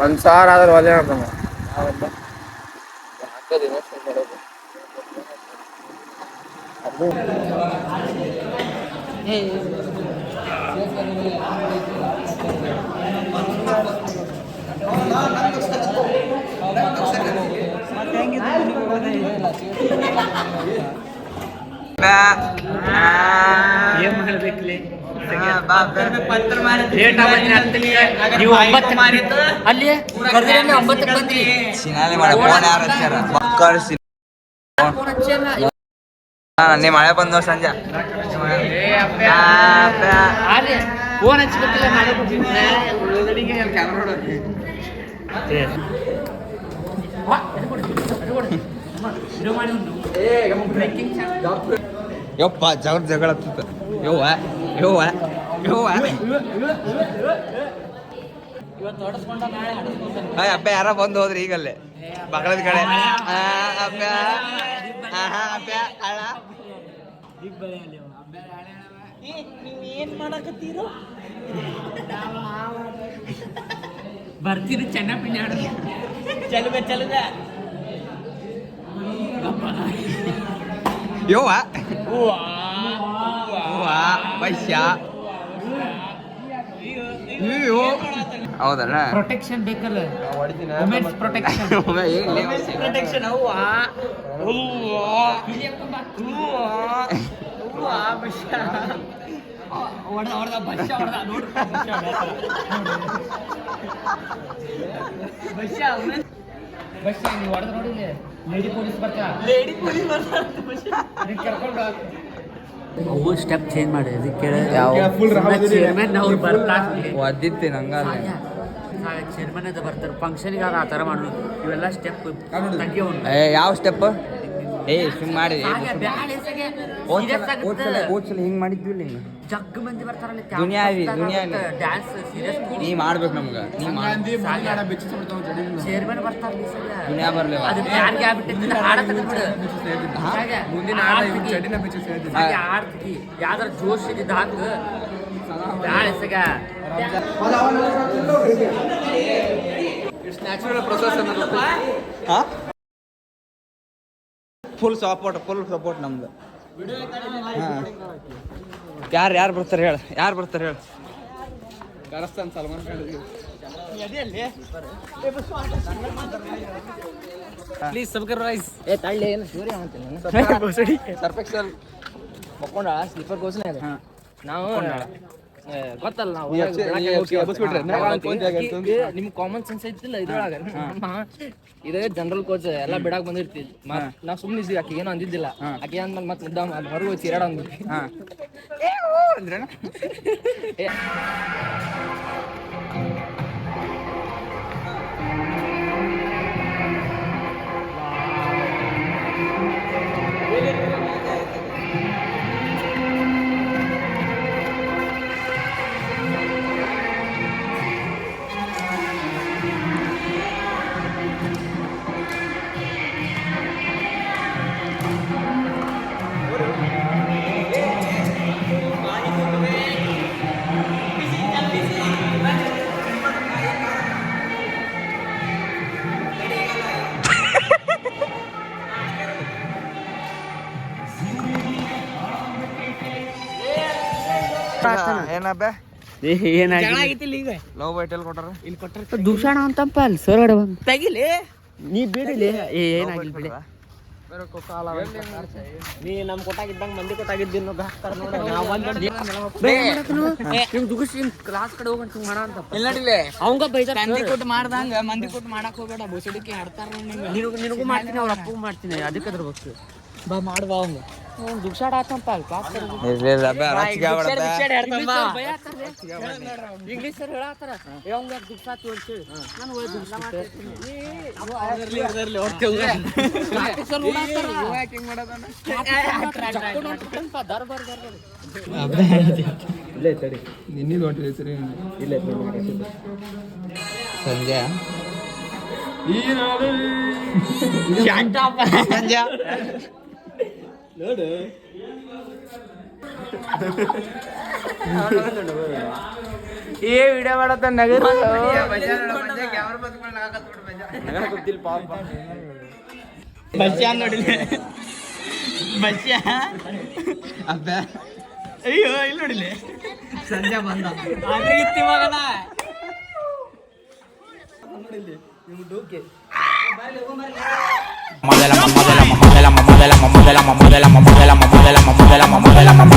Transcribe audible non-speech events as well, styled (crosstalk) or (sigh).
ಒಂದ್ ಸಾವಿರ ಆದ್ರೆ ಒಲೆ ಅಂತಮ್ಮ ಏನ್ ನನ್ನೆ ಮಳೆ ಬಂದವ ಸಂಜೆ? ಅಲ್ಲಿ ಫೋನ್ ಹಚ್ಬೇಕಿಲ್ಲ ಯಪ್ಪ ಜಗಳ ಜಗಳ ಹತ್ತಿತ್ತ ಯವ್ವ ಯವ್ವ ಯವ್ವ. ಅಪ್ಪ ಯಾರ ಬಂದು ಹೋದ್ರಿ ಈಗಲ್ಲೇ? ಬಗಳದ ಕಡೆ. ಆ, ಅಪ್ಪ ಅಪ್ಪ ಅಳ. ಬರ್ತೀರಿ ಚೆನ್ನ ಪಿಣ್ಣ ಚಲುಗ ಚಲುಗ ಯವ್ವ ಹೂವ ವೈಶ್ಯ ಅಯ್ಯೋ ಹೌದಣ್ಣ ಪ್ರೊಟೆಕ್ಷನ್ ಬೇಕಲ್ಲ. ವುಮೆನ್ಸ್ ಪ್ರೊಟೆಕ್ಷನ್ ಪ್ರೊಟೆಕ್ಷನ್ ಅವ್ವ ನೋಡು (laughs) ಬಸ್ಸ ಬಸ್ಸ ನೀವು ಹೊಡೆದ ನೋಡಿಲ್ಲ ಲೇಡಿ ಪೊಲೀಸ್ ಬರ್ತಾ. ಲೇಡಿ ಪೊಲೀಸ್ ಬರ್ತಾ ಕರ್ಕೊಂಡು ಅವು ಸ್ಟೆಪ್ ಚೇಂಜ್ ಮಾಡಿ. ಅದಕ್ಕೆ ಚೇರ್ಮನ್ ಅವ್ರು ಬರ್ತಾ ಒದ್ದಿತ್ತೆ ನಂಗಲ್ಲ ಚೇರ್ಮನ್ ಅದು ಬರ್ತಾರೆ. ಫಂಕ್ಷನ್ಗೆ ಆ ಥರ ಮಾಡೋದು. ಇವೆಲ್ಲ ಸ್ಟೆಪ್ ತೆಗಿಯೋನು. ಏ ಯಾವ ಸ್ಟೆಪ್ ಏ ಸುಮ್ ಮಾಡಿ ದುನಿಯಾ ಕೋಚ್ ಹಿಂಗ್ ಮಾಡಿದ್ವಿಲ್ಲ ಹಿಂಗ ಜಗ್ ಮಂದಿ ಬರ್ತಾರಲ್ಲ ದುನಿಯಾವಿ, ದುನಿಯಾವಿ. ಡ್ಯಾನ್ಸ್ ಸೀರಿಯಸ್ ನೀ ಮಾಡ್ಬೇಕು ನಮ್ಗೆ ನೀ ಮಾಡ್. ಚೇರ್ಮನ್ ಬರ್ತಾರಲ್ಲ ಈ ಸಲ. ದುನಿಯಾ ಬರ್ಲೇವ ಅದು ಯಾರಿಗೆ ಆಗ್ಬಿಟ್ಟಿದ್ದು ಹಾಡ ತೆಗೆದ್ಬಿಡು ಮುಂದಿನ ಹಾಗೆ ಆಡ್ತಿದ್ದಿ ಯಾವ್ದಾರ ಜೋಶ್ ಇದ್ದಿದ್ದು ಹಾಕು. ಬ್ಯಾಳ ಎಸಗ ಫುಲ್ ಸಪೋರ್ಟ್ ಫುಲ್ ಸಪೋರ್ಟ್ ನಮ್ದು. ಯಾರು ಯಾರು ಬರ್ತಾರೆ ಹೇಳ ಯಾರು ಬರ್ತಾರೆ ಹೇಳ. ಕರಸ್ತಾನ ಸಲ್ಮಾನ್ ಪ್ಲೀಸ್ ಸಬ್ಕರ್ ರೈಸ್ ಏ ತಳ್ಳಿ ಏನು ಸೂರ್ಯ ಅಂತೀನಿ ಸರ್ಫೆಕ್ಸಲ್ ಮಕ್ಕೊಂಡ ಸ್ಲೀಪರ್ ಕೋಸ್ನೇ ಅದು ನಾವು ಗೊತ್ತಲ್ಲ ನೀ ನೀ ನಾ. ನಿಮ್ ಕಾಮನ್ ಸೆನ್ಸ್ ಐತಿಲ್ಲ ಇದ್ರೊಳಗ. ಇದೇ ಜನರಲ್ ಕೋಚ್ ಎಲ್ಲಾ ಬಿಡಾಕ್ ಬಂದಿರ್ತೀವಿ. ನಾವ್ ಸುಮ್ನೆ ಇದ್ದೀವಿ ಆಕೆ ಏನೋ ಅಂದಿದ್ದಿಲ್ಲ. ಆಕೆ ಅಂದ್ಮೇಲೆ ಮತ್ತೆ ಮುದ್ದ ಹೊರಗೆ ಹೋಗಿ ಚೀರಾಡ ಅಂದ್ವಿ. (laughs) ಅಂದ್ರೇನ? ಏನಬ್ಬ ಲವ್ ಬೈಟಲ್ ಕೊಟ್ಟಾರ? ಇಲ್ಲಿ ಕೊಟ್ಟರೆ ದೂಷಣ ಅಂತಪ್ಪ ಅಲ್ಲಿ ಸರ್ ತೆಗಿಲಿ. ನೀ ಬಿಡಿಲಿ ಏ ಏನಾಗಿಲ್ಲ ಬಿಡಿ. ನೀ ನಮ್ ಕೊಟ್ಟಾಗಿದ್ದಂಗ ಮಂದಿ ಕೊಟ್ಟಾಗಿದ್ದೀನಿ ಕ್ಲಾಸ್ ಕಡೆ ಹಿಂಗ್ ಮಾಡ ಅಂತ ಇಲ್ಲ ಅವಂಗ ಬೈತಾರ ಮಂದಿ ಕೊಟ್ಟು ಮಾಡ್ದಂಗ ಮಂದಿ ಕೊಟ್ಟು ಮಾಡಕ್ ಹೋಗ್ಬೇಡ. ಬೋಸಡಿಕೆ ಹಾಡ್ತಾರ ನಿನಗೂ ನಿನಗೂ ಮಾಡ್ತೀನಿ ಅವ್ರ ಅಪ್ಪಗೂ ಮಾಡ್ತೀನಿ. ಅದಕ್ಕೆ ಅದ್ರ ಬೇಕು ಬಾ ಮಾಡ್ಬಾ ಅವಂಗ. ಇಂಗ್ಲೀಷ್ ಸರ್ ಹೇಳತ್ತಾರ ಅವಂಗ ದುಗ್ಸಾತು ಅಂತೇಳಿ ನಾನು ಹೋಗಿ ದರ್ಬಾರ್ ದರ್ಬಾರ್ ಸಂಜೆ ನೋಡು ಏ ವಿಡಿಯೋ ಮಾಡತ್ತ ನಗರ ಬಸ್ಯಾ ನೋಡಿ ಅಯ್ಯೋ ಇಲ್ಲಿ ನೋಡಿಲಿ ಸಂಜೆ ಬಂದ. ಇತ್ತು ಇವಾಗಲ್ಲ ನೋಡಿಲ್ಲಿ ನಿಮ್ಗೆ ಡೋಕೆ. Mamá de la mamá de la mamá de la mamá de la mamá de la mamá de la mamá de la mamá de la mamá de la mamá